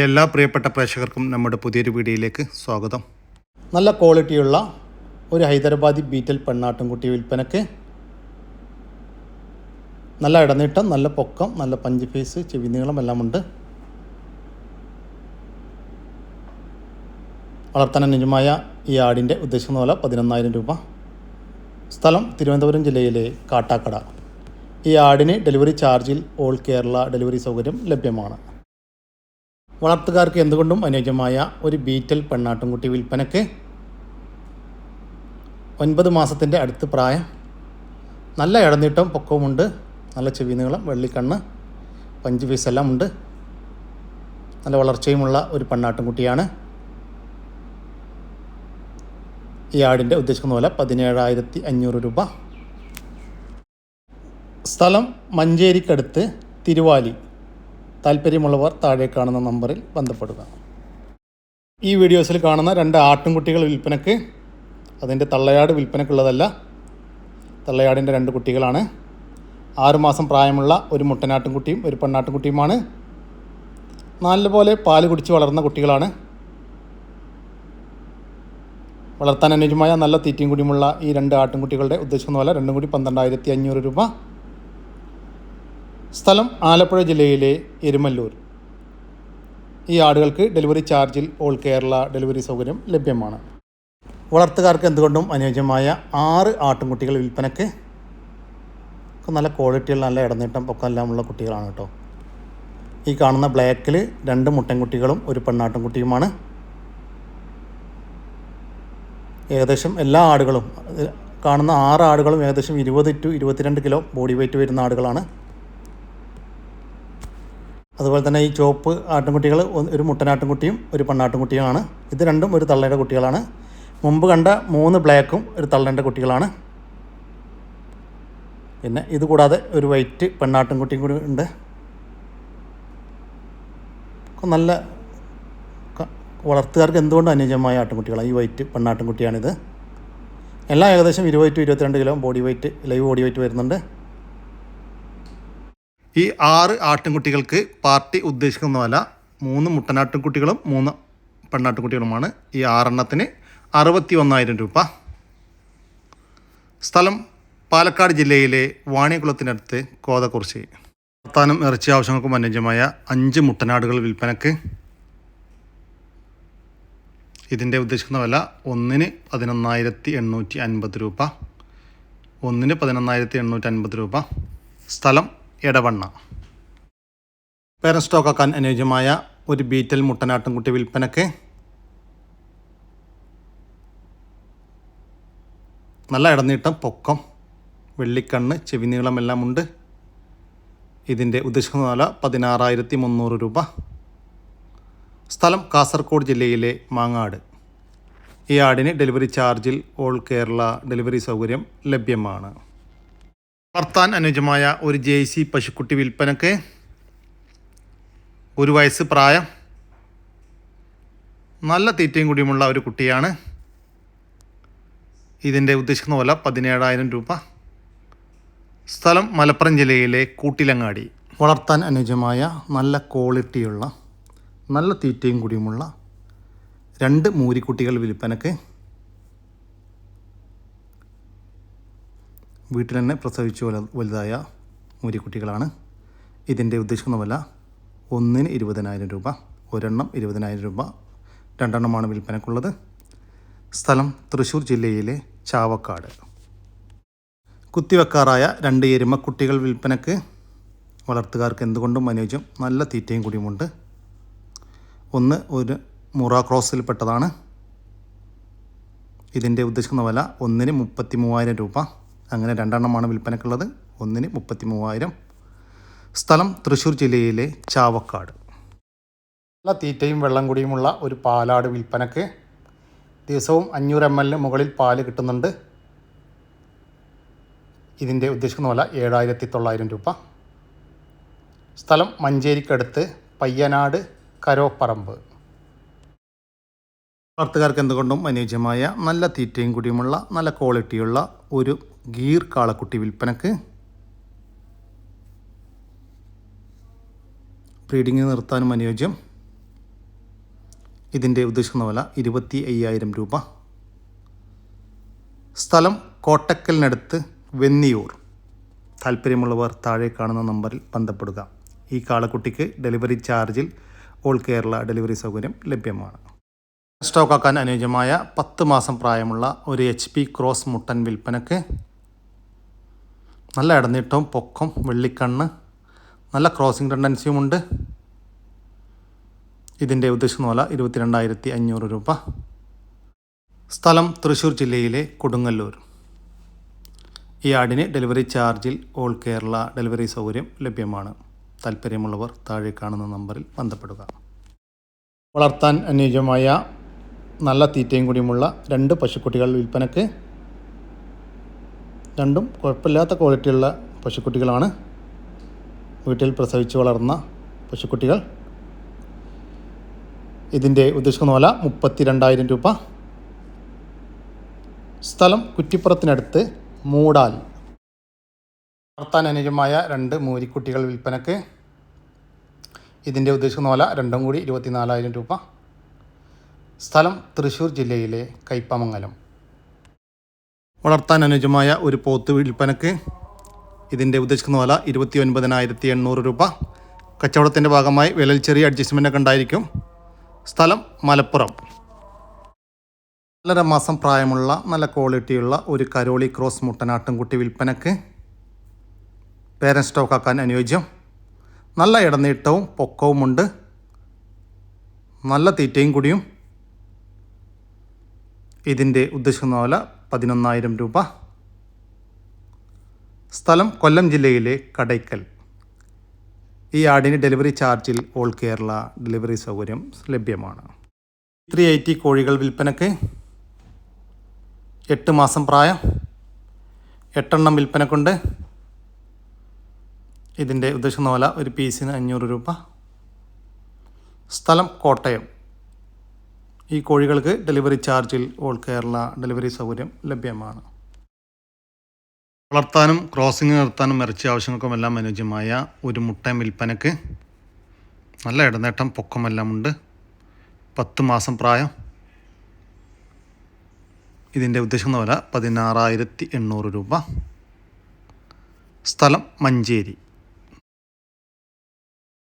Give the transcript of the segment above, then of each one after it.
എല്ലാ പ്രിയപ്പെട്ട പ്രേക്ഷകർക്കും നമ്മുടെ പുതിയൊരു വീഡിയോയിലേക്ക് സ്വാഗതം. നല്ല ക്വാളിറ്റിയുള്ള ഒരു ഹൈദരാബാദി ബീറ്റൽ പെണ്ണാട്ടുംകുട്ടി വിൽപ്പനക്ക് നല്ല ഇടനീട്ടം നല്ല പൊക്കം നല്ല പഞ്ച് ഫേസ് ചെവി നീളം എല്ലാം ഉണ്ട്. വളർത്താൻ അനുജമായ ഈ ആടിന്റെ ഉദ്ദേശിക്കുന്ന പോലെ പതിനൊന്നായിരം രൂപ. സ്ഥലം തിരുവനന്തപുരം ജില്ലയിലെ കാട്ടാക്കട. ഈ ആടിന് ഡെലിവറി ചാർജിൽ ഓൾ കേരള ഡെലിവറി സൗകര്യം ലഭ്യമാണ്. വളർത്തുകാർക്ക് എന്തുകൊണ്ടും അനുയോജ്യമായ ഒരു ബീറ്റൽ പെണ്ണാട്ടുംകുട്ടി വിൽപ്പനയ്ക്ക് ഒൻപത് മാസത്തിന്റെ അടുത്ത് പ്രായം. നല്ല ഇടനീട്ടം പൊക്കവുമുണ്ട്. നല്ല ചെവി നീളം വെള്ളിക്കണ്ണ് പഞ്ച് പീസെല്ലാം ഉണ്ട്. നല്ല വളർച്ചയുമുള്ള ഒരു പെണ്ണാട്ടുംകുട്ടിയാണ്. ഈ ആടിന്റെ ഉദ്ദേശിക്കുന്ന പോലെ പതിനേഴായിരത്തി അഞ്ഞൂറ് രൂപ. സ്ഥലം മഞ്ചേരിക്കടുത്ത് തിരുവാലി. താല്പര്യമുള്ളവർ താഴെ കാണുന്ന നമ്പറിൽ ബന്ധപ്പെടുക. ഈ വീഡിയോസിൽ കാണുന്ന രണ്ട് ആട്ടിൻകുട്ടികൾ വിൽപ്പനക്ക് അതിന്റെ തള്ളയാട് വിൽപ്പനക്കുള്ളതല്ല തള്ളയാടിന്റെ രണ്ട് കുട്ടികളാണ്. ആറുമാസം പ്രായമുള്ള ഒരു മുട്ടനാട്ടിൻകുട്ടിയും ഒരു പെണ്ണാട്ടിൻകുട്ടിയുമാണ്. നല്ലപോലെ പാൽ കുടിച്ച് വളർന്ന കുട്ടികളാണ്. വളർത്താൻ അനുയോജ്യമായ നല്ല തീറ്റയും കൂടിയുമുള്ള ഈ രണ്ട് ആട്ടിൻകുട്ടികളുടെ ഉദ്ദേശിക്കുന്ന പോലെ രണ്ടും കൂടി പന്ത്രണ്ടായിരത്തി അഞ്ഞൂറ് രൂപ. സ്ഥലം ആലപ്പുഴ ജില്ലയിലെ എരുമല്ലൂർ. ഈ ആടുകൾക്ക് ഡെലിവറി ചാർജിൽ ഓൾ കേരള ഡെലിവറി സൗകര്യം ലഭ്യമാണ്. വളർത്തുകാർക്ക് എന്തുകൊണ്ടും അനുയോജ്യമായ ആറ് ആട്ടുംകുട്ടികൾ വിൽപ്പനയ്ക്ക് നല്ല ക്വാളിറ്റിയുള്ള നല്ല ഇടനീട്ടം എല്ലാമുള്ള കുട്ടികളാണ് കേട്ടോ. ഈ കാണുന്ന ബ്ലാക്കിൽ രണ്ട് മുട്ടൻകുട്ടികളും ഒരു പെണ്ണാട്ടുംകുട്ടിയുമാണ്. ഏകദേശം എല്ലാ ആടുകളും കാണുന്ന ആറ് ആടുകളും ഏകദേശം ഇരുപത് ടു ഇരുപത്തിരണ്ട് കിലോ ബോഡി വെയ്റ്റ് വരുന്ന ആടുകളാണ്. അതുപോലെ തന്നെ ഈ ചുവപ്പ് ആട്ടിൻകുട്ടികൾ ഒരു മുട്ടനാട്ടിൻകുട്ടിയും ഒരു പെണ്ണാട്ടിൻകുട്ടിയുമാണ് ഇത് രണ്ടും ഒരു തള്ളയുടെ കുട്ടികളാണ്. മുമ്പ് കണ്ട മൂന്ന് ബ്ലാക്കും ഒരു തള്ളേന്റെ കുട്ടികളാണ്. പിന്നെ ഇതുകൂടാതെ ഒരു വൈറ്റ് പെണ്ണാട്ടിൻകുട്ടിയും കൂടി ഉണ്ട്. നല്ല വളർത്തുകാർക്ക് എന്തുകൊണ്ട് അനുയോജ്യമായ ആട്ടിൻകുട്ടികളാണ് ഈ വൈറ്റ് പെണ്ണാട്ടിൻകുട്ടിയാണിത് എല്ലാം ഏകദേശം ഇരുപത് ടു ഇരുപത്തിരണ്ട് kilo body weight live body weight വരുന്നുണ്ട്. ഈ ആറ് ആട്ടിൻകുട്ടികൾക്ക് പാർട്ടി ഉദ്ദേശിക്കുന്നതല്ല മൂന്ന് മുട്ടനാട്ടിൻകുട്ടികളും മൂന്ന് പെണ്ണാട്ടിൻകുട്ടികളുമാണ് ഈ ആറെണ്ണത്തിന് അറുപത്തി ഒന്നായിരം രൂപ. സ്ഥലം പാലക്കാട് ജില്ലയിലെ വാണിയകുളത്തിനടുത്ത് കോതക്കുറിശ്ശി വർത്താനം ഇറച്ചി ആവശ്യങ്ങൾക്കും അനുയോജ്യമായ അഞ്ച് മുട്ടനാടുകൾ വിൽപ്പനക്ക്. ഇതിന്റെ ഉദ്ദേശിക്കുന്ന വില ഒന്നിന് പതിനൊന്നായിരത്തി എണ്ണൂറ്റി അൻപത് രൂപ. ഒന്നിന് പതിനൊന്നായിരത്തി എണ്ണൂറ്റി അൻപത് രൂപ. സ്ഥലം എടവണ്ണ. പേരൻ സ്റ്റോക്കാക്കാൻ അനുയോജ്യമായ ഒരു ബീറ്റൽ മുട്ടനാട്ടുംകുട്ടി വിൽപ്പനക്ക് നല്ല ഇടനീട്ടം പൊക്കം വെള്ളിക്കണ്ണ് ചെവി നീളമെല്ലാം ഉണ്ട്. ഇതിന്റെ ഉദ്ദേശിക്കുന്ന വില പതിനാറായിരത്തി മുന്നൂറ് രൂപ. സ്ഥലം കാസർഗോഡ് ജില്ലയിലെ മാങ്ങാട്. ഈ ആടിന് ഡെലിവറി ചാർജിൽ ഓൾ കേരള ഡെലിവറി സൗകര്യം ലഭ്യമാണ്. വളർത്താൻ അനുജമായ ഒരു ജെ സി പശുക്കുട്ടി വിൽപ്പനക്ക് ഒരു വയസ്സ് പ്രായം. നല്ല തീറ്റയും കൂടിയുമുള്ള ഒരു കുട്ടിയാണ്. ഇതിന്റെ ഉദ്ദേശിക്കുന്ന വില പതിനേഴായിരം രൂപ. സ്ഥലം മലപ്പുറം ജില്ലയിലെ കൂട്ടിലങ്ങാടി. വളർത്താൻ അനുജമായ നല്ല ക്വാളിറ്റിയുള്ള നല്ല തീറ്റയും കൂടിയുമുള്ള രണ്ട് മൂരിക്കുട്ടികൾ വിൽപ്പനക്ക് വീട്ടിൽ തന്നെ പ്രസവിച്ച് വല വലുതായ മൂരിക്കുട്ടികളാണ്. ഇതിന്റെ ഉദ്ദേശിക്കുന്ന വില ഒന്നിന് ഇരുപതിനായിരം രൂപ ഒരെണ്ണം ഇരുപതിനായിരം രൂപ രണ്ടെണ്ണമാണ് വിൽപ്പനക്കുള്ളത്. സ്ഥലം തൃശ്ശൂർ ജില്ലയിലെ ചാവക്കാട്. കുത്തിവെക്കാറായ രണ്ട് എരുമക്കുട്ടികൾ വിൽപ്പനക്ക് വളർത്തുകാർക്ക് എന്തുകൊണ്ടും അനുയോജ്യം നല്ല തീറ്റയും കൂടിയുമുണ്ട്. ഒന്ന് ഒരു മുറ ക്രോസിൽപ്പെട്ടതാണ്. ഇതിന്റെ ഉദ്ദേശിക്കുന്ന വില ഒന്നിന് മുപ്പത്തി മൂവായിരം രൂപ അങ്ങനെ രണ്ടെണ്ണമാണ് വിൽപ്പനക്കുള്ളത്. ഒന്നിന് മുപ്പത്തി മൂവായിരം സ്ഥലം തൃശ്ശൂർ ജില്ലയിലെ ചാവക്കാട്. നല്ല തീറ്റയും വെള്ളം കൂടിയുമുള്ള ഒരു പാലാട് വിൽപ്പനക്ക് ദിവസവും അഞ്ഞൂറ് എം എല്ലിന് മുകളിൽ പാൽ കിട്ടുന്നുണ്ട്. ഇതിന്റെ ഉദ്ദേശിക്കുന്ന വില ഏഴായിരത്തി തൊള്ളായിരം രൂപ. സ്ഥലം മഞ്ചേരിക്കടുത്ത് പയ്യനാട് കരോപ്പറമ്പ്. വളർത്തുകാർക്ക് എന്തുകൊണ്ടും അനുയോജ്യമായ നല്ല തീറ്റയും കൂടിയുമുള്ള നല്ല ക്വാളിറ്റിയുള്ള ഒരു ഗീർ കാളക്കുട്ടി വിൽപ്പനക്ക് ബ്രീഡിങ് നിർത്താനും അനുയോജ്യം. ഇതിന്റെ ഉദ്ദേശിക്കുന്ന വില ഇരുപത്തി അയ്യായിരം രൂപ. സ്ഥലം കോട്ടക്കലിനടുത്ത് വെന്നിയൂർ. താല്പര്യമുള്ളവർ താഴെ കാണുന്ന നമ്പറിൽ ബന്ധപ്പെടുക. ഈ കാളക്കുട്ടിക്ക് ഡെലിവറി ചാർജിൽ ഓൾ കേരള ഡെലിവറി സൗകര്യം ലഭ്യമാണ്. സ്റ്റോക്കാക്കാൻ അനുയോജ്യമായ പത്ത് മാസം പ്രായമുള്ള ഒരു എച്ച് പി ക്രോസ് മുട്ടൻ വിൽപ്പനക്ക് നല്ല ഇടനീട്ടവും പൊക്കം വെള്ളിക്കണ്ണ് നല്ല ക്രോസിംഗ് ടെൻഡൻസിയുമുണ്ട് ഇതിന്റെ ഉദ്ദേശം വില ഇരുപത്തിരണ്ടായിരത്തി അഞ്ഞൂറ് രൂപ. സ്ഥലം തൃശ്ശൂർ ജില്ലയിലെ കൊടുങ്ങല്ലൂർ. ഈ ആടിന് ഡെലിവറി ചാർജിൽ ഓൾ കേരള ഡെലിവറി സൗകര്യം ലഭ്യമാണ്. താല്പര്യമുള്ളവർ താഴെ കാണുന്ന നമ്പറിൽ ബന്ധപ്പെടുക. വളർത്താൻ അനുയോജ്യമായ നല്ല തീറ്റയും കൂടിയുമുള്ള രണ്ട് പശുക്കുട്ടികൾ വിൽപ്പനക്ക് രണ്ടും കുഴപ്പമില്ലാത്ത ക്വാളിറ്റിയുള്ള പശുക്കുട്ടികളാണ്. വീട്ടിൽ പ്രസവിച്ച് വളർന്ന പശുക്കുട്ടികൾ. ഇതിന്റെ ഉദ്ദേശിക്കുന്ന വില മുപ്പത്തി രണ്ടായിരം രൂപ. സ്ഥലം കുറ്റിപ്പുറത്തിനടുത്ത് മൂടാൽ. വളർത്താൻ അനുജമായ രണ്ട് മൂരിക്കുട്ടികൾ വിൽപ്പനക്ക്. ഇതിന്റെ ഉദ്ദേശിക്കുന്ന വില രണ്ടും കൂടി ഇരുപത്തിനാലായിരം രൂപ. സ്ഥലം തൃശ്ശൂർ ജില്ലയിലെ കയ്പമംഗലം വളർത്താൻ അനുയോജ്യമായ ഒരു പോത്ത് വിൽപ്പനക്ക് ഇതിന്റെ ഉദ്ദേശിക്കുന്ന വില ഇരുപത്തി ഒൻപതിനായിരത്തി എണ്ണൂറ് രൂപ. കച്ചവടത്തിന്റെ ഭാഗമായി വിലയിൽ ചെറിയ അഡ്ജസ്റ്റ്മെന്റ് ഒക്കെ ഉണ്ടായിരിക്കും. സ്ഥലം മലപ്പുറം. നാലര മാസം പ്രായമുള്ള നല്ല ക്വാളിറ്റിയുള്ള ഒരു കരോളി ക്രോസ് മുട്ടനാട്ടുംകുട്ടി വിൽപ്പനക്ക് പേരൻ സ്റ്റോക്കാക്കാൻ അനുയോജ്യം. നല്ല ഇടനീട്ടവും പൊക്കവുമുണ്ട് നല്ല തീറ്റയും കൂടിയും ഇതിന്റെ ഉദ്ദേശിക്കുന്ന വില പതിനൊന്നായിരം രൂപ. സ്ഥലം കൊല്ലം ജില്ലയിലെ കടയ്ക്കൽ. ഈ ആടിന് ഡെലിവറി ചാർജിൽ ഓൾ കേരള ഡെലിവറി സൗകര്യം ലഭ്യമാണ്. ത്രീ എയ്റ്റി കോഴികൾ വിൽപ്പനക്ക് എട്ട് മാസം പ്രായം എട്ടെണ്ണം വിൽപ്പനക്കുണ്ട്. ഇതിന്റെ ഉദ്ദേശം നോല ഒരു പീസിന് അഞ്ഞൂറ് രൂപ. സ്ഥലം കോട്ടയം. ഈ കോഴികൾക്ക് ഡെലിവറി ചാർജിൽ ഓൾ കേരള ഡെലിവറി സൗകര്യം ലഭ്യമാണ്. വളർത്താനും ക്രോസിംഗ് നിർത്താനും ഇറച്ചി ആവശ്യങ്ങൾക്കും എല്ലാം അനുയോജ്യമായ ഒരു മുട്ട വിൽപ്പനക്ക് നല്ല ഇടനേട്ടം പൊക്കമെല്ലാം ഉണ്ട് പത്ത് മാസം പ്രായം. ഇതിന്റെ ഉദ്ദേശിക്കുന്ന വില പതിനാറായിരത്തി എണ്ണൂറ് രൂപ. സ്ഥലം മഞ്ചേരി.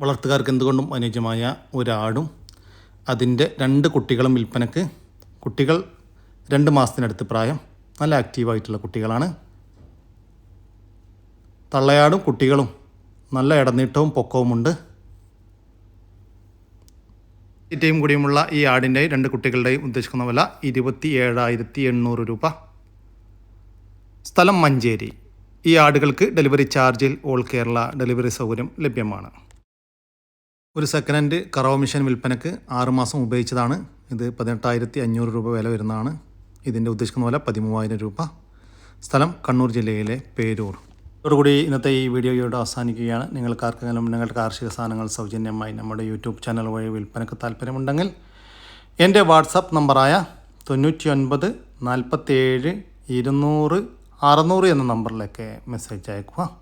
വളർത്തുകാർക്ക് എന്തുകൊണ്ടും അനുയോജ്യമായ ഒരാടും അതിന്റെ രണ്ട് കുട്ടികളും വിൽപ്പനക്ക്. കുട്ടികൾ രണ്ട് മാസത്തിനടുത്ത് പ്രായം. നല്ല ആക്റ്റീവായിട്ടുള്ള കുട്ടികളാണ്. തള്ളയാടും കുട്ടികളും. നല്ല ഇടനീട്ടവും പൊക്കവുമുണ്ട്. ഇറ്റയും കൂടിയുമുള്ള ഈ ആടിന്റെയും രണ്ട് കുട്ടികളുടെയും ഉദ്ദേശിക്കുന്ന വില ഇരുപത്തി ഏഴായിരത്തി എണ്ണൂറ് രൂപ. സ്ഥലം മഞ്ചേരി. ഈ ആടുകൾക്ക് ഡെലിവറി ചാർജിൽ ഓൾ കേരള ഡെലിവറി സൗകര്യം ലഭ്യമാണ്. ഒരു സെക്കൻഡ് ഹാൻഡ് കറവ മിഷൻ വിൽപ്പനക്ക് ആറുമാസം ഉപയോഗിച്ചതാണ്. ഇത് പതിനെട്ടായിരത്തി അഞ്ഞൂറ് രൂപ വില വരുന്നതാണ്. ഇതിന്റെ ഉദ്ദേശിക്കുന്ന വില പതിമൂവായിരം രൂപ. സ്ഥലം കണ്ണൂർ ജില്ലയിലെ പേരൂർ. ഇതോടുകൂടി ഇന്നത്തെ ഈ വീഡിയോ ഇവിടെ അവസാനിക്കുകയാണ്. നിങ്ങൾക്ക് ആർക്കെങ്കിലും നിങ്ങളുടെ കാർഷിക സാധനങ്ങൾ സൗജന്യമായി നമ്മുടെ യൂട്യൂബ് ചാനൽ വഴി വിൽപ്പനക്ക് താല്പര്യമുണ്ടെങ്കിൽ എന്റെ വാട്സപ്പ് നമ്പറായ തൊണ്ണൂറ്റി ഒൻപത് നാൽപ്പത്തേഴ് ഇരുന്നൂറ് അറുന്നൂറ് എന്ന നമ്പറിലേക്ക് മെസ്സേജ് അയക്കുക.